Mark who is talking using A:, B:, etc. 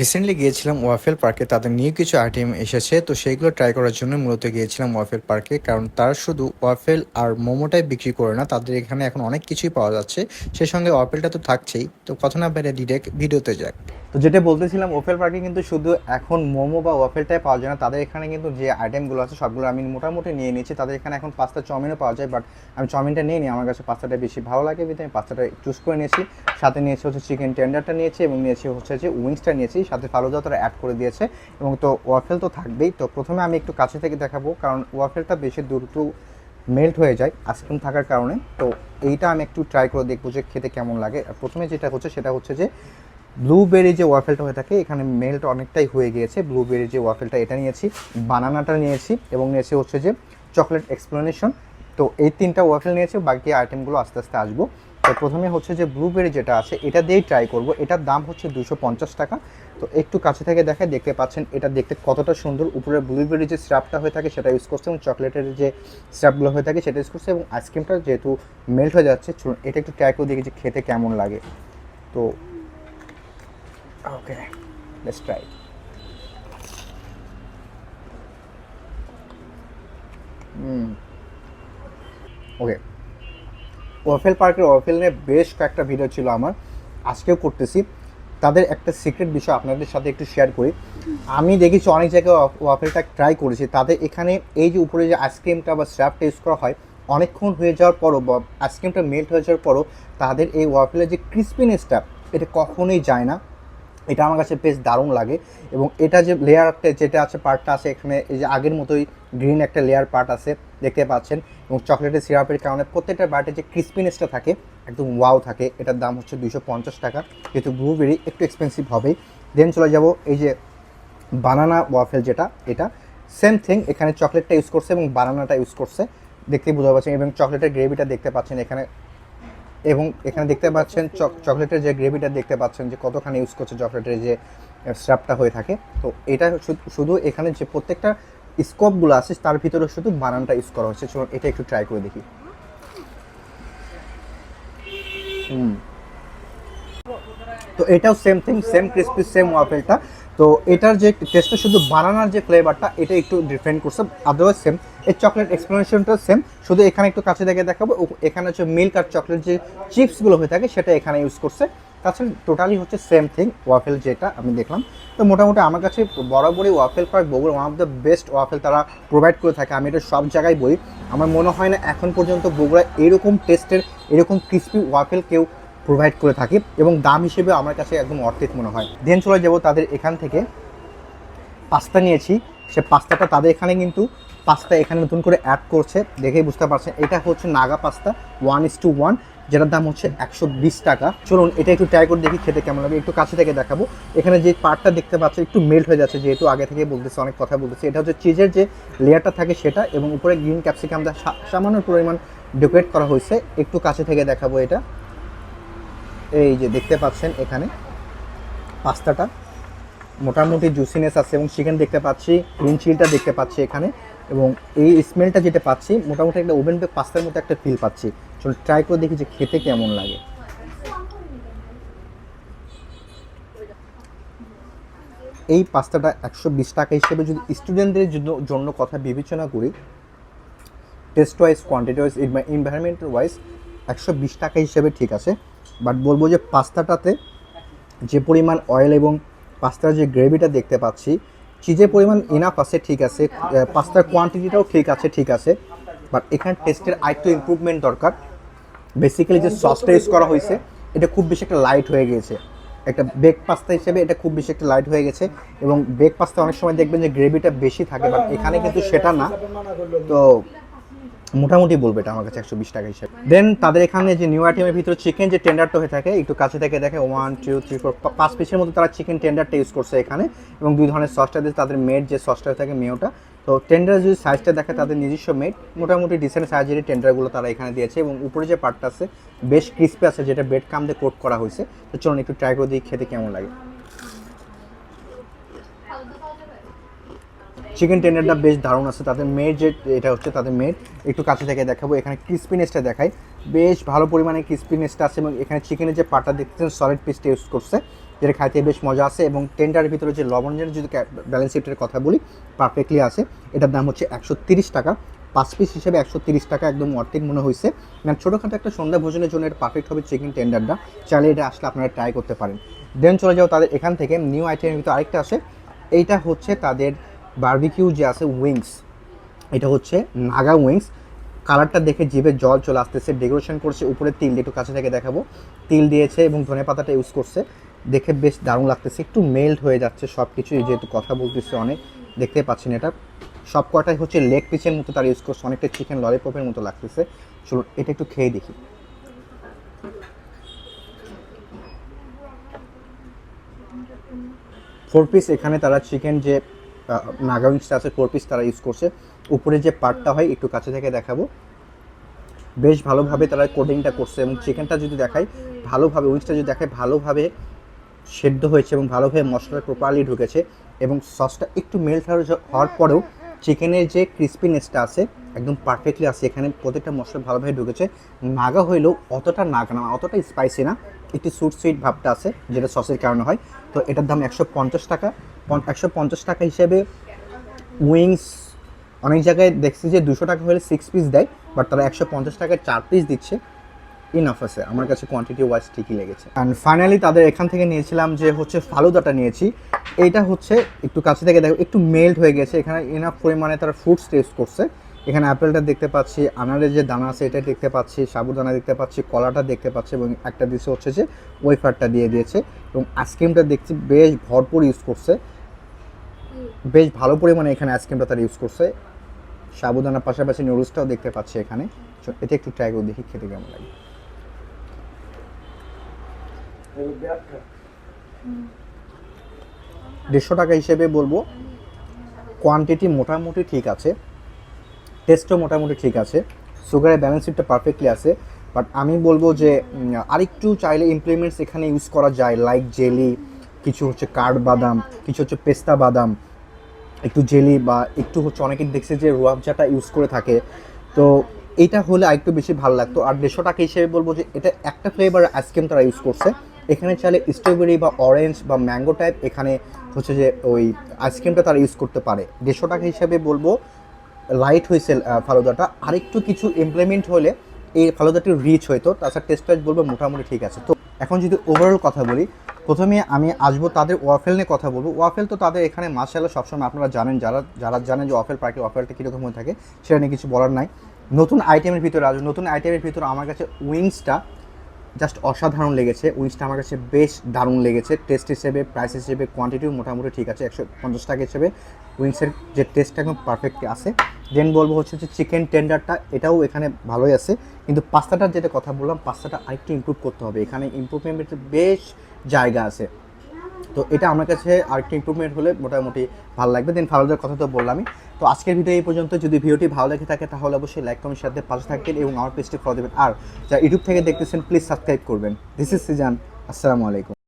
A: Recently গিয়েছিলাম waffle পার্কে, তাদের নিউ কিছু আইটেম এসেছে, তো সেইগুলো ট্রাই করার জন্য মূলত গিয়েছিলাম ওয়াফেল পার্কে, কারণ তারা শুধু ওয়াফেল আর মোমোটাই বিক্রি করে না, তাদের এখানে এখন অনেক কিছুই পাওয়া যাচ্ছে, সেই সঙ্গে ওয়াফেলটা তো থাকছেই, তো কথা না বেড়ে ডিরেক্ট ভিডিওতে যাক। তো যেটা বলতেছিলাম ওফেল পার্কে কিন্তু শুধু এখন মোমো বা ওয়াফেলটাই পাওয়া যায় না, তাদের এখানে কিন্তু যে আইটেমগুলো আছে সবগুলো আমি মোটামুটি নিয়ে নিয়েছি, তাদের এখানে এখন পাস্তা চাউমিনও পাওয়া যায় বাট আমি চাউমিনটা নিয়ে নিই, আমার কাছে পাস্তাটা বেশি ভালো লাগে বিধে আমি পাস্তাটা চুজ করে নিয়েছি, সাথে নিয়েছি হচ্ছে চিকেন টেন্ডারটা নিয়েছি এবং নিয়েছি হচ্ছে যে উইংসটা নিয়েছি সাথে ফালুদা তারা অ্যাড করে দিয়েছে এবং তো ওয়াফেল তো থাকবেই। তো প্রথমে আমি একটু কাছে থেকে দেখাবো, কারণ ওয়াফেলটা বেশি দ্রুত মেল্ট হয়ে যায় আইসক্রিম থাকার কারণে। তো এইটা আমি একটু ট্রাই করে দেখব যে খেতে কেমন লাগে। আর প্রথমে যেটা হচ্ছে সেটা হচ্ছে যে ব্লুবেরি যে ওয়াফেলটা হয়ে থাকে, এখানে মেল্ট অনেকটাই হয়ে গিয়েছে। ব্লুবেরি যে ওয়াফেলটা এটা নিয়েছি বানানাটা নিয়েছি এবং নিয়েছি হচ্ছে যে চকলেট এক্সপ্লেনেশন তো এই তিনটা ওয়াফেল নিয়েছি, বাকি আইটেমগুলো আস্তে আস্তে আসব। তো প্রথমে হচ্ছে যে ব্লুবেরি যেটা আছে, এটা দিয়েই ট্রাই করব। এটার দাম হচ্ছে দুশো টাকা। তো একটু কাছে থেকে দেখে দেখতে পাচ্ছেন, এটা দেখতে কতটা সুন্দর। উপরে ব্লুবেরি যে স্ট্রাপটা হয়ে থাকে সেটা ইউজ করছে এবং চকলেটের যে স্ট্রাপগুলো হয়ে থাকে সেটা ইউজ করছে এবং আইসক্রিমটা যেহেতু মেল্ট হয়ে যাচ্ছে, চলুন এটা একটু ট্রাই করে দেখি যে খেতে কেমন লাগে। তো okay let's try okay waffle পার্কের ওয়াফেল নিয়ে বেশ কয়েকটা ভিডিও ছিল আমার। আজকেও করতেছি। তাদের একটা সিক্রেট বিষয় আপনাদের সাথে একটু শেয়ার করি। আমি দেখেছি অনেক জায়গায় ওয়াফেলটা ট্রাই করেছি। তাদের এখানে এই যে উপরে যে আইসক্রিমটা বা স্র্যাপটা ইউজ করা হয়, অনেকক্ষণ হয়ে যাওয়ার পরও বা আইসক্রিমটা মেল্ট হয়ে যাওয়ার পরও তাদের এই ওয়াফেলের যে ক্রিসপিনেসটা এটা কখনোই যায় না। এটা আমার কাছে বেশ দারুণ লাগে এবং এটা যে লেয়ারটা যেটা আছে পার্টটা আছে এখানে, এই যে আগের মতোই গ্রিন একটা লেয়ার পার্ট আছে, দেখতে পাচ্ছেন। এবং চকলেটের সিরাপের কারণে প্রত্যেকটা বাটে যে ক্রিসপিনেসটা থাকে একদম ওয়াও থাকে। এটার দাম হচ্ছে দুশো পঞ্চাশ টাকা। যেহেতু ব্লুবেরি একটু এক্সপেন্সিভ হবেই দেন চলে যাব এই যে বানানা ওয়াফেল যেটা, এটা সেম থিং এখানে চকলেটটা ইউজ করছে এবং বানানাটা ইউজ করছে। দেখতে বুঝতে পারছেন এবং চকলেটের গ্রেভিটা দেখতে পাচ্ছেন এখানে। এবং এখানে দেখতে পাচ্ছেন চক- চকলেটের যে গ্রেভিটা দেখতে পাচ্ছেন যে কতখানি ইউজ করছে চকলেটের যে স্ট্রাপটা হয়ে থাকে। তো এটা শুধু এখানে যে প্রত্যেকটা স্কোপগুলো আছে, তার ভিতরে শুধু বানানটা ইউজ করা হচ্ছে চলুন এটা একটু ট্রাই করে দেখি। তো এটাও same thing same crispy same ওয়াফেলটা তো এটার যে টেস্টটা শুধু বানানার যে ফ্লেভারটা এটা একটু ডিফারেন্ট করছে। আদারওয়াইজ সেম এর চকলেট এক্সপ্লেনেশনটা সেম শুধু এখানে একটু কাছে দেখে দেখাবো। এখানে হচ্ছে মিল্ক আর চকলেট যে চিপসগুলো হয়ে থাকে, সেটা এখানে ইউজ করছে। তাছাড়া টোটালি হচ্ছে সেম থিং ওয়াফেল যেটা আমি দেখলাম। তো মোটামুটি আমার কাছে বরাবরই waffle park Bogura one of the best waffle তারা প্রোভাইড করে থাকে। আমি এটা সব জায়গায় বলি। আমার মনে হয় না এখন পর্যন্ত বগুড়া এরকম টেস্টের এরকম ক্রিস্পি ওয়াফেল কেউ প্রোভাইড করে থাকে এবং দাম হিসেবে আমার কাছে একদম অর্থিত মনে হয়। দেন চলে যাব তাদের এখান থেকে। পাস্তা নিয়েছি। সে পাস্তাটা তাদের এখানে কিন্তু পাস্তা এখানে নতুন করে অ্যাড করছে। দেখেই বুঝতে পারছেন। এটা হচ্ছে Naga pasta one is two one যেটার দাম হচ্ছে একশো বিশ টাকা। চলুন এটা একটু ট্রাই করে দেখি খেতে কেমন লাগে। একটু কাছে থেকে দেখাবো। এখানে যে পার্টটা দেখতে পাচ্ছি, একটু মেল্ট হয়ে যাচ্ছে, যেহেতু আগে থেকে বলতেছে, অনেক কথা বলতেছে। এটা হচ্ছে চিজের যে লেয়ারটা থাকে সেটা এবং উপরে গ্রিন ক্যাপসিকাম দা সামান্য পরিমাণ ডেকোরেট করা হয়েছে। একটু কাছে থেকে দেখাবো এটা। এই যে দেখতে পাচ্ছেন এখানে পাস্তাটা। মোটামুটি জুসিনেস আছে এবং চিকেন দেখতে পাচ্ছি গ্রিন চিলটা দেখতে পাচ্ছি এখানে এবং এই স্মেলটা যেটা পাচ্ছি, মোটামুটি একটা ওভেন পাস্তার মতো একটা ফিল পাচ্ছি। চলো ট্রাই করে দেখি যে খেতে কেমন লাগে। এই পাস্তাটা একশো বিশ টাকা হিসেবে যদি স্টুডেন্টদের জন্য- কথা বিবেচনা করি taste wise quantity wise environmental wise একশো বিশ টাকা হিসেবে ঠিক আছে। বাট বলব যে পাস্তাটাতে যে পরিমাণ অয়েল এবং পাস্তার যে গ্রেভিটা দেখতে পাচ্ছি চিজের পরিমাণ ইনাফ আছে, ঠিক আছে। পাস্তার কোয়ান্টিটিটাও ঠিক আছে ঠিক আছে। বাট এখানে টেস্টের আরেকটু ইম্প্রুভমেন্ট দরকার। বেসিক্যালি যে সসটা ইউজ করা হয়েছে। এটা খুব বেশি একটা লাইট হয়ে গেছে। একটা বেক পাস্তা হিসেবে এটা খুব বেশি একটা লাইট হয়ে গেছে এবং বেক পাস্তা অনেক সময় দেখবেন যে গ্রেভিটা বেশি থাকে বাট এখানে কিন্তু সেটা না। তো মোটামুটি বলবে এটা আমার কাছে একশো বিশ টাকা হিসেবে। দেন তাদের এখানে যে নিউ আইটেমের ভিতরে চিকেন যে টেন্ডারটা হয়ে থাকে একটু কাছে থেকে দেখে ওয়ান টু থ্রি ফোর পাঁচ পিসের মতো তারা চিকেন টেন্ডারটা ইউজ করছে এখানে। এবং দুই ধরনের সসটা দিয়ে তাদের মেড যে সসটা হয়ে থাকে মেয়োটা তো টেন্ডার যদি সাইজটা দেখে তাদের নিজস্ব মেড মোটামুটি ডিসেন্ট সাইজেরই টেন্ডারগুলো তারা এখানে দিয়েছে এবং উপরে যে পার্টটা আছে, বেশ ক্রিস্পি আছে, যেটা বেড কাম দিয়ে কোট করা হয়েছে। তো চলুন একটু ট্রাই করে দিই খেতে কেমন লাগে। চিকেন টেন্ডারটা বেশ দারুণ আছে। তাদের মেয়ের যে, এটা হচ্ছে তাদের মেয়ের একটু কাছে থেকে দেখাবো, এখানে ক্রিস্পিনেসটা দেখাই। বেশ ভালো পরিমাণে ক্রিস্পিনেসটা আছে এবং এখানে চিকেনের যে পাটা দেখতেছেন সলিড পিসটা ইউজ করছে, যেটা খাইতে বেশ মজা আছে এবং টেন্ডারের ভিতরে যে লবণের যদি ব্যালেন্স শিটের কথা বলি পারফেক্টলি আছে। এটার দাম হচ্ছে একশো টাকা। পাঁচ পিস হিসেবে একশো তিরিশ টাকা একদম অর্ধেক মনে হয়েছে মানে ছোটোখাটো একটা সন্ধ্যা ভোজনের জন্য এটা পারফেক্ট হবে চিকেন টেন্ডারটা চাইলে এটা আসলে আপনারা ট্রাই করতে পারেন। দেন চলে যাও তাদের এখান থেকে নিউ আইটেমের ভিতরে আরেকটা আসে এইটা হচ্ছে তাদের বার্বিকিউ যে আছে উইংস, এটা হচ্ছে নাগা উইংস। কালারটা দেখে জিভে জল চলে আসতেছে, ডেকোরেশন করছে উপরে তিল একটু কাছে থেকে দেখাবো। তিল দিয়েছে এবং ধনে পাতাটা ইউজ করছে। দেখে বেশ দারুণ লাগতেছে, একটু মেল্ট হয়ে যাচ্ছে সব কিছুই যেহেতু কথা বলতেছে অনেক, দেখতে পাচ্ছেন এটা। সব কটাই হচ্ছে লেগ পিসের মতো তারা ইউজ করছে, অনেকটা চিকেন ললিপপের মতো লাগতেছে। চলুন, এটা একটু খেয়ে দেখি। ফোর পিস এখানে তারা চিকেন যে নাগা উইংসটা আছে ফোর পিস তারা ইউজ করছে। উপরে যে পার্টটা হয়, একটু কাছে থেকে দেখাবো। বেশ ভালোভাবে তারা কোডিংটা করছে এবং চিকেনটা যদি দেখায় ভালোভাবে উইংসটা যদি দেখায় ভালোভাবে সেদ্ধ হয়েছে এবং ভালোভাবে মশলা প্রপারলি ঢুকেছে এবং সসটা একটু মেল্ট হওয়ার পরেও চিকেনের যে ক্রিস্পিনেসটা আছে, একদম পারফেক্টলি আছে। এখানে প্রত্যেকটা মশলা ভালোভাবে ঢুকেছে। নাগা হইলেও অতটা নাগা না, অতটা স্পাইসি না। একটি সুইট সুইট ভাবটা আছে, যেটা সসের কারণে হয়। তো এটার দাম একশো পঞ্চাশ টাকা। একশো পঞ্চাশ টাকা হিসেবে উইংস অনেক জায়গায় দেখছি যে দুশো টাকা হলে সিক্স পিস দেয় বাট তারা একশো পঞ্চাশ টাকায় চার পিস দিচ্ছে। ইনাফ আছে, আমার কাছে কোয়ান্টিটি ওয়াইজ ঠিকই লেগেছে। অ্যান্ড ফাইনালি তাদের এখান থেকে নিয়েছিলাম যে হচ্ছে ফালুদাটা নিয়েছি। এইটা হচ্ছে একটু কাছে থেকে দেখো, একটু মেল্ট হয়ে গেছে, এখানে ইনাফ পরিমাণে তারা ফ্রুটস টেস্ট করছে। এখানে অ্যাপেলটা দেখতে পাচ্ছি, আনারের যে দানা আছে এটা দেখতে পাচ্ছি, সাবুদানা দেখতে পাচ্ছি, কলাটা দেখতে পাচ্ছি, এবং একটা দিচ্ছে হচ্ছে যে ওয়েফারটা দিয়ে দিয়েছে। এবং আইসক্রিমটা দেখছি বেশ ভরপুর ইউজ করছে। বেশ ভালো পরিমাণে এখানে আইসক্রিমটা তারা ইউজ করছে। সাবুদানার পাশাপাশি নুডলসটাও দেখতে পাচ্ছি এখানে। এটা একটু ট্রাই করে দেখি খেতে কেমন লাগে। দেড়শো টাকা হিসেবে বলব। কোয়ান্টিটি মোটামুটি ঠিক আছে। টেস্টও মোটামুটি ঠিক আছে। সুগারের ব্যালেন্সিংটা পারফেক্টলি আছে। বাট আমি বলব যে আরেকটু চাইলে ইমপ্লিমেন্টস এখানে ইউজ করা যায়। লাইক জেলি কিছু হচ্ছে কাঠ বাদাম, কিছু হচ্ছে পেস্তা বাদাম। একটু জেলি বা একটু হচ্ছে অনেকে দেখছে যে রুয়াবজাটা ইউজ করে থাকে। তো এটা হলে আরেকটু বেশি ভালো লাগতো। আর দেড়শো টাকা হিসেবে বলব যে এটা একটা ফ্লেভার আইসক্রিম তারা ইউজ করছে। এখানে চাইলে স্ট্রবেরি বা অরেঞ্জ বা ম্যাঙ্গো টাইপ এখানে হচ্ছে যে ওই আইসক্রিমটা তারা ইউজ করতে পারে। দেড়শো টাকা হিসেবে বলব লাইট হয়েছে ফালুদাটা। আরেকটু কিছু ইমপ্লিমেন্ট হলে এই ফালুদাটি রিচ হইতো তাছাড়া টেস্ট বলব মোটামুটি ঠিক আছে। তো এখন যদি ওভারঅল কথা বলি প্রথমে আমি আসব তাদের ওয়াফেল নিয়ে কথা বলব। ওয়াফেল তো তাদের এখানে মাসাল্লাহ সবসময় আপনারা জানেন, যারা যারা জানেন যে ওয়াফেল পার্টি, ওয়াফেলটা কীরকম হয়ে থাকে সেটা নিয়ে কিছু বলার নাই। নতুন আইটেমের ভিতরে আসবে। নতুন আইটেমের ভিতরে আমার কাছে উইংসটা জাস্ট অসাধারণ লেগেছে। উইংসটা আমার কাছে বেশ দারুণ লেগেছে। টেস্ট হিসেবে, প্রাইস হিসেবে কোয়ান্টিটিও মোটামুটি ঠিক আছে, একশো পঞ্চাশ টাকা হিসেবে। উইংসের যে টেস্টটা একদম পারফেক্টলি আছে। দেন বলব হচ্ছে যে চিকেন টেন্ডারটা এটাও এখানে ভালোই আছে। কিন্তু পাস্তাটার যেটা কথা বললাম, পাস্তাটা আরেকটু ইমপ্রুভ করতে হবে। এখানে ইমপ্রুভমেন্টের বেশ জায়গা আছে। তো এটা আমার কাছে আর একটু ইম্প্রুভমেন্ট হলে মোটামুটি ভালো লাগবে। দেন ফারুদের কথা তো বললামই। তো আজকের ভিডিও এই পর্যন্ত। যদি ভিডিওটি ভালো লেগে থাকে, তাহলে অবশ্যই লাইক কমেন্ট সাথে পাশে থাকবেন এবং আমার পেজটি ফলো দেবেন। আর যা ইউটিউব থেকে দেখতেছেন প্লিজ সাবস্ক্রাইব করবেন। দিস ইজ সিজান আসসালামু আলাইকুম